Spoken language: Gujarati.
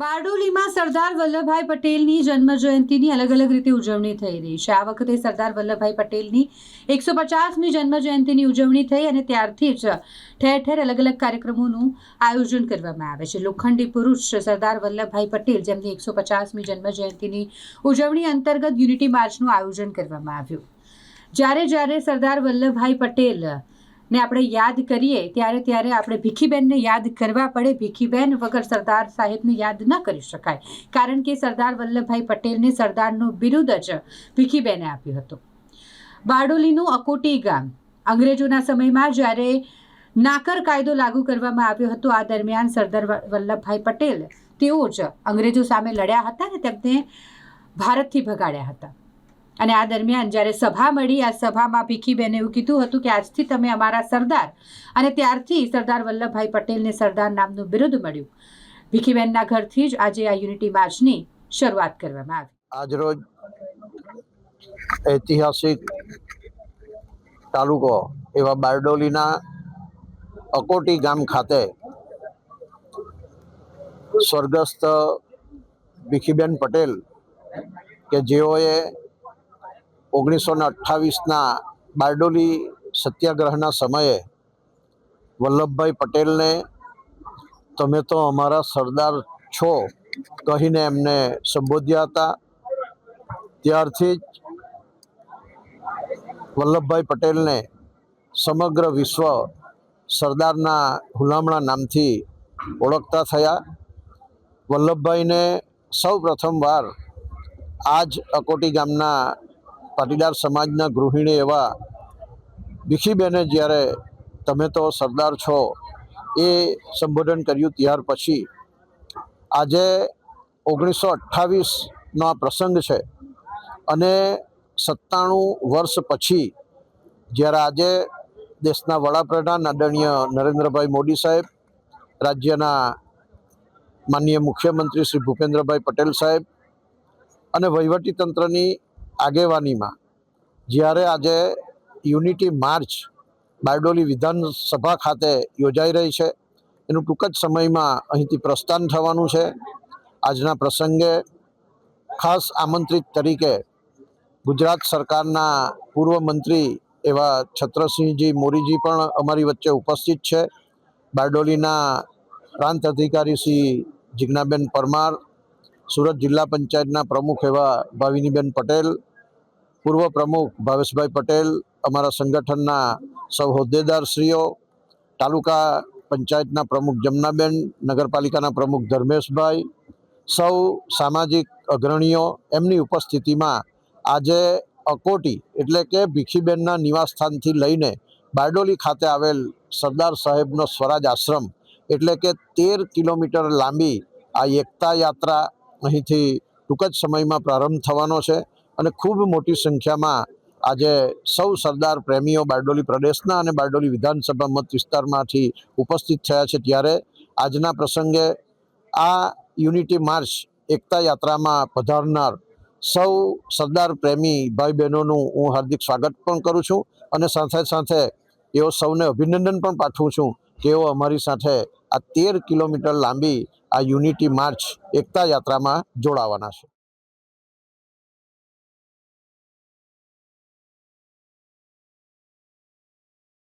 બારડોલીમાં સરદાર વલ્લભભાઈ પટેલની જન્મ જયંતિની અલગ અલગ રીતે ઉજવણી થઈ રહી છે. આ વખતે સરદાર વલ્લભભાઈ પટેલની એકસો પચાસમી જન્મ જયંતિની ઉજવણી થઈ અને ત્યારથી જ ઠેર ઠેર અલગ અલગ કાર્યક્રમોનું આયોજન કરવામાં આવે છે. લોખંડી પુરુષ સરદાર વલ્લભભાઈ પટેલ, જેમની એકસો પચાસમી જન્મ જયંતિની ઉજવણી અંતર્ગત યુનિટી માર્ચનું આયોજન કરવામાં આવ્યું. જ્યારે જ્યારે સરદાર વલ્લભભાઈ પટેલ ને આપણે યાદ કરીએ, ત્યારે ત્યારે આપણે ભીખીબેનને યાદ કરવા પડે. ભીખીબેન વગર સરદાર સાહેબને યાદ ન કરી શકાય. કારણ કે સરદાર વલ્લભભાઈ પટેલને સરદારનું બિરુદ જ ભીખીબેને આપ્યું હતું. બારડોલીનું અકોટી ગામ અંગ્રેજોના સમયમાં જ્યારે નાકર કાયદો લાગુ કરવામાં આવ્યો હતો, આ દરમિયાન સરદાર વલ્લભભાઈ પટેલ તેઓ જ અંગ્રેજો સામે લડ્યા હતા ને તેમને ભારતથી ભગાડ્યા હતા. અને આ દરમિયાન જ્યારે સભા મળી, આ સભામાં ભીખીબેને એવું કીધું હતું કે આજથી તમે અમારા સરદાર અને ત્યારથી સરદાર વલ્લભભાઈ પટેલને સરદાર નામનું બિરુદ મળ્યું. ભીખીબેનના ઘરથી જ આજે આ યુનિટી માર્ચની શરૂઆત કરવામાં આવી. આજરોજ ઐતિહાસિક તાલુકો એવા બારડોલીના અકોટી ગામ ખાતે સ્વર્ગસ્થ ભીખીબેન પટેલ કે જેઓએ ઓગણીસો ને અઠ્ઠાવીસના બારડોલી સત્યાગ્રહના સમયે વલ્લભભાઈ પટેલને તમે તો અમારા સરદાર છો કહીને એમને સંબોધ્યા હતા. ત્યારથી જ વલ્લભભાઈ પટેલને સમગ્ર વિશ્વ સરદારના હુલામણા નામથી ઓળખતા થયા. વલ્લભભાઈને સૌ પ્રથમવાર આ જ અકોટી ગામના પાટીદાર સમાજના ગૃહિણી એવા ભીખીબેને જ્યારે તમે તો સરદાર છો, એ સંબોધન કર્યું ત્યાર પછી આજે ઓગણીસો અઠ્ઠાવીસનો આ પ્રસંગ છે અને સત્તાણું વર્ષ પછી જ્યારે આજે દેશના વડાપ્રધાન આદરણીય નરેન્દ્રભાઈ મોદી સાહેબ, રાજ્યના માનનીય મુખ્યમંત્રી શ્રી ભૂપેન્દ્રભાઈ પટેલ સાહેબ અને વહીવટીતંત્રની આગેવાનીમાં. જ્યારે આજે યુનિટી માર્ચ બારડોલી વિધાનસભા ખાતે યોજાઈ રહી છે, એનું ટૂંક જ સમયમાં અહીંથી પ્રસ્થાન થવાનું છે. આજના પ્રસંગે ખાસ આમંત્રિત તરીકે ગુજરાત સરકારના પૂર્વ મંત્રી એવા છત્રસિંહજી મોરીજી પણ અમારી વચ્ચે ઉપસ્થિત છે. બારડોલીના પ્રાંત અધિકારી શ્રી જિજ્ઞાબેન પરમાર સુરત જિલ્લા પંચાયતના પ્રમુખ એવા ભાવિનીબેન પટેલ, પૂર્વ પ્રમુખ ભાવેશભાઈ પટેલ, અમારા સંગઠનના સૌ હોદ્દેદારશ્રીઓ, તાલુકા પંચાયતના પ્રમુખ જમનાબેન, નગરપાલિકાના પ્રમુખ ધર્મેશભાઈ, સૌ સામાજિક અગ્રણીઓ, એમની ઉપસ્થિતિમાં આજે અકોટી એટલે કે ભીખીબેનના નિવાસસ્થાનથી લઈને બારડોલી ખાતે આવેલ સરદાર સાહેબનો સ્વરાજ આશ્રમ એટલે કે તેર કિલોમીટર લાંબી આ એકતા યાત્રા અહીંથી ટૂંક જ સમયમાં પ્રારંભ થવાનો છે અને ખૂબ મોટી સંખ્યામાં આજે સૌ સરદાર પ્રેમીઓ બારડોલી પ્રદેશના અને બારડોલી વિધાનસભા મત વિસ્તારમાંથી ઉપસ્થિત થયા છે ત્યારે આજના પ્રસંગે આ યુનિટી માર્ચ એકતા યાત્રામાં પધારનાર સૌ સરદાર પ્રેમી ભાઈ બહેનોનું હું હાર્દિક સ્વાગત પણ કરું છું અને સાથે સાથે એઓ સૌને અભિનંદન પણ પાઠવું છું એઓ અમારી સાથે આ તેર કિલોમીટર લાંબી આ યુનિટી માર્ચ એકતા યાત્રામાં જોડાવાના છે.